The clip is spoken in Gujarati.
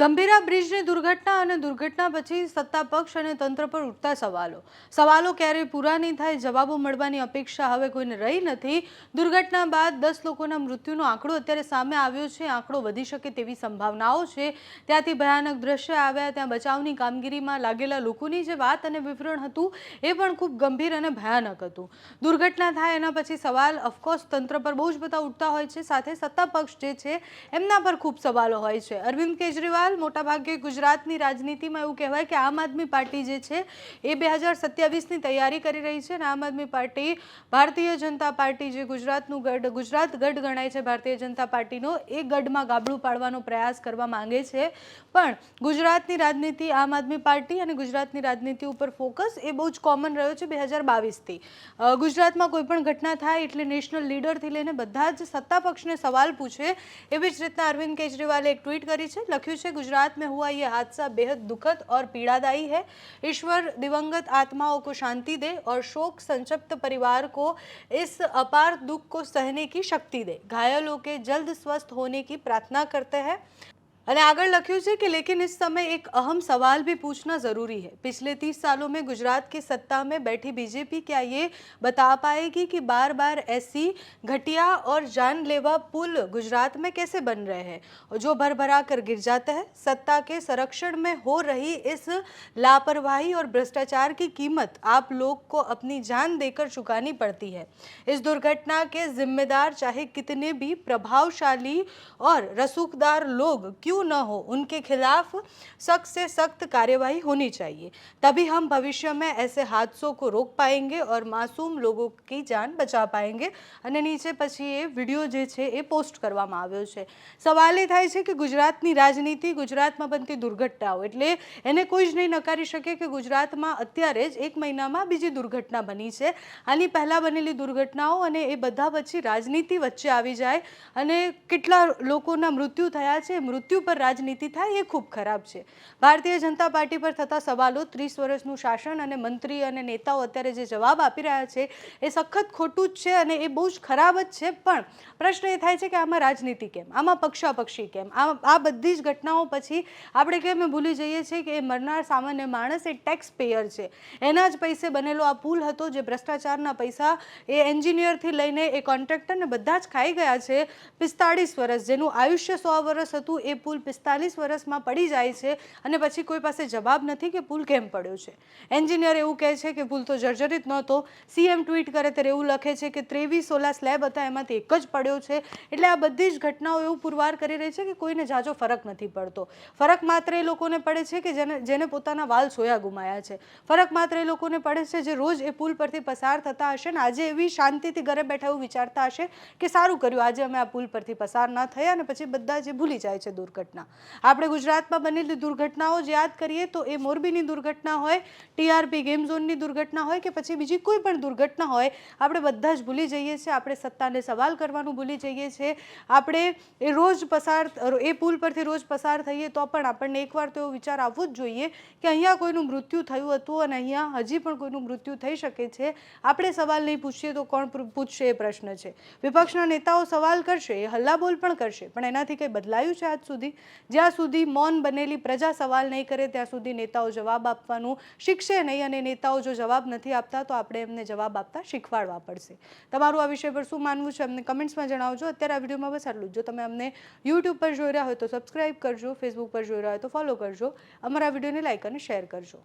ગંભીરા બ્રિજની દુર્ઘટના અને દુર્ઘટના પછી સત્તા પક્ષ અને તંત્ર પર ઉઠતા સવાલો. સવાલો ક્યારેય પૂરા નહીં થાય જવાબો મળવાની અપેક્ષા હવે કોઈને રહી નથી. દુર્ઘટના બાદ દસ લોકોના મૃત્યુનો આંકડો અત્યારે સામે આવ્યો છે. આંકડો વધી શકે તેવી સંભાવનાઓ છે. ત્યાંથી ભયાનક દ્રશ્ય આવ્યા, ત્યાં બચાવની કામગીરીમાં લાગેલા લોકોની જે વાત અને વિવરણ હતું એ પણ ખૂબ ગંભીર અને ભયાનક હતું. દુર્ઘટના થાય એના પછી સવાલ ઓફકોર્સ તંત્ર પર બહુ જ બધા ઉઠતા હોય છે. સાથે સત્તા પક્ષ જે છે, એમના પર ખૂબ સવાલો હોય છે. અરવિંદ કેજરીવાલ મોટાભાગે ગુજરાતની રાજનીતિમાં એવું કહેવાય કે આમ આદમી પાર્ટી જે છે, એ બે હજાર સત્યાવીસની તૈયારી કરી રહી છે અને આમ આદમી પાર્ટી ભારતીય જનતા પાર્ટી જે ગુજરાતનું ગઢ, ગુજરાત ગઢ ગણાય છે ભારતીય જનતા પાર્ટીનો, એ ગઢમાં ગાબડું પાડવાનો પ્રયાસ કરવા માંગે છે. પણ ગુજરાતની રાજનીતિ આમ આદમી પાર્ટી અને ગુજરાતની રાજનીતિ ઉપર ફોકસ એ બહુ જ કોમન રહ્યો છે બે હજાર બાવીસથી. ગુજરાતમાં કોઈ પણ ઘટના થાય એટલે નેશનલ લીડરથી લઈને બધા જ સત્તા પક્ષને સવાલ પૂછે એવી જ રીતના અરવિંદ કેજરીવાલે એક ટ્વીટ કરી છે. લખ્યું છે गुजरात में हुआ यह हादसा बेहद दुखद और पीड़ादायी है। ईश्वर दिवंगत आत्माओं को शांति दे और शोक संक्षिप्त परिवार को इस अपार दुख को सहने की शक्ति दे। घायलों के जल्द स्वस्थ होने की प्रार्थना करते हैं। અને આગળ લખ્યું છે કે लेकिन इस समय एक अहम सवाल भी पूछना ज़रूरी है पिछले तीस सालों में गुजरात की सत्ता में बैठी बीजेपी क्या ये बता पाएगी कि बार बार ऐसी घटिया और जानलेवा पुल गुजरात में कैसे बन रहे हैं और जो भर भरा कर गिर जाता है सत्ता के संरक्षण में हो रही इस लापरवाही और भ्रष्टाचार की कीमत आप लोग को अपनी जान देकर चुकानी पड़ती है इस दुर्घटना के जिम्मेदार चाहे कितने भी प्रभावशाली और रसूखदार लोग क्यों न हो उनके खिलाफ सख्त से सख्त कार्यवाही होनी चाहिए तभी हम भविष्य में ऐसे हादसों को रोक पाएंगे और मासूम लोगों की जान बचा पाएंगे અને નીચે પછી એ વિડીયો જે છે એ પોસ્ટ કરવામાં આવ્યો છે સવાલ એ થાય છે કે ગુજરાતની રાજનીતિ ગુજરાતમાં બનતી દુર્ઘટનાઓ એટલે એને કોઈ જ નહીં નકારી શકે કે ગુજરાતમાં અત્યારે જ એક મહિનામાં બીજી દુર્ઘટના બની છે આની પહેલાં બનેલી દુર્ઘટનાઓ અને એ બધા પછી રાજનીતિ વચ્ચે આવી જાય અને કેટલા લોકોના મૃત્યુ થયા છે મૃત્યુ પર રાજનીતિ થાય એ ખૂબ ખરાબ છે. ભારતીય જનતા પાર્ટી પર થતા સવાલો, ત્રીસ વર્ષનું શાસન અને મંત્રી અને નેતાઓ અત્યારે જે જવાબ આપી રહ્યા છે એ સખત ખોટું જ છે અને એ બહુ જ ખરાબ જ છે. પણ પ્રશ્ન એ થાય છે કે આમાં રાજનીતિ કેમ? આમાં પક્ષાપક્ષી કેમ? આ આ બધી જ ઘટનાઓ પછી આપણે કેમ ભૂલી જઈએ છીએ કે એ મરનાર સામાન્ય માણસ એ ટેક્સ પેયર છે. એના જ પૈસે બનેલો આ પુલ હતો જે ભ્રષ્ટાચારના પૈસા એ એન્જિનિયરથી લઈને એ કોન્ટ્રાક્ટરને બધા જ ખાઈ ગયા છે પિસ્તાળીસ વર્ષ જેનું આયુષ્ય સો વર્ષ હતું એ પુલ પિસ્તાલીસ વર્ષમાં પડી જાય છે અને પછી કોઈ પાસે જવાબ નથી કે પુલ કેમ પડ્યો છે. એન્જિનિયર એવું કહે છે કે પુલ તો જર્જરિત નહોતો. સીએમ ટ્વીટ કરે ત્યારે એવું લખે છે કે ત્રેવીસ સોલા સ્લેબ હતા, એમાંથી એક જ પડ્યો છે. એટલે આ બધી જ ઘટનાઓ એવું પુરવાર કરી રહી છે કે કોઈને જાજો ફરક નથી પડતો. ફરક માત્ર એ લોકોને પડે છે કે જેને જેને પોતાના વાલ સોયા ગુમાયા છે. ફરક માત્ર એ લોકોને પડે છે જે રોજ એ પુલ પરથી પસાર થતા હશે ને આજે એવી શાંતિથી ઘરે બેઠા એવું વિચારતા હશે કે સારું કર્યું, આજે અમે આ પુલ પરથી પસાર ન થયા અને પછી બધા જે ભૂલી જાય છે દુર્ઘટના. આપણે ગુજરાતમાં બનેલી દુર્ઘટનાઓ જ યાદ કરીએ તો એ મોરબીની દુર્ઘટના હોય, ટીઆરપી ગેમ ઝોનની દુર્ઘટના હોય કે પછી બીજી કોઈ પણ દુર્ઘટના હોય, આપણે બધા જ ભૂલી જઈએ છીએ. આપણે સત્તાને સવાલ કરવાનું ભૂલી જઈએ છીએ. આપણે એ રોજ પસાર એ પુલ પરથી રોજ પસાર થઈએ તો પણ આપણને એકવાર તો એવો વિચાર આવવો જ જોઈએ કે અહીંયા કોઈનું મૃત્યુ થયું હતું અને અહીંયા હજી પણ કોઈનું મૃત્યુ થઈ શકે છે. આપણે સવાલ નહીં પૂછીએ તો કોણ પૂછશે એ પ્રશ્ન છે. વિપક્ષના નેતાઓ સવાલ કરશે, એ હલ્લાબોલ પણ કરશે, પણ એનાથી કંઈ બદલાયું છે આજ સુધી? જ્યાં સુધી મૌન બનેલી પ્રજા સવાલ નહીં કરે, ત્યાં સુધી નેતાઓ જવાબ આપવાનું શીખશે નહીં અને નેતાઓ જો જવાબ નથી આપતા, તો આપણે એમને જવાબ આપતા શીખવાડવા પડશે. તમારું આ વિષય પર શું માનવું છે, અમને કમેન્ટ્સમાં જણાવજો. અત્યારે આ વિડીયોમાં બસ આટલું જ. તમે અમને યુટ્યુબ પર જોઈ રહ્યા હોય તો સબસ્ક્રાઇબ કરજો ફેસબુક પર જોઈ રહ્યા હોય તો ફોલો કરજો. અમારા વિડીયોને લાઇક અને શેર કરજો.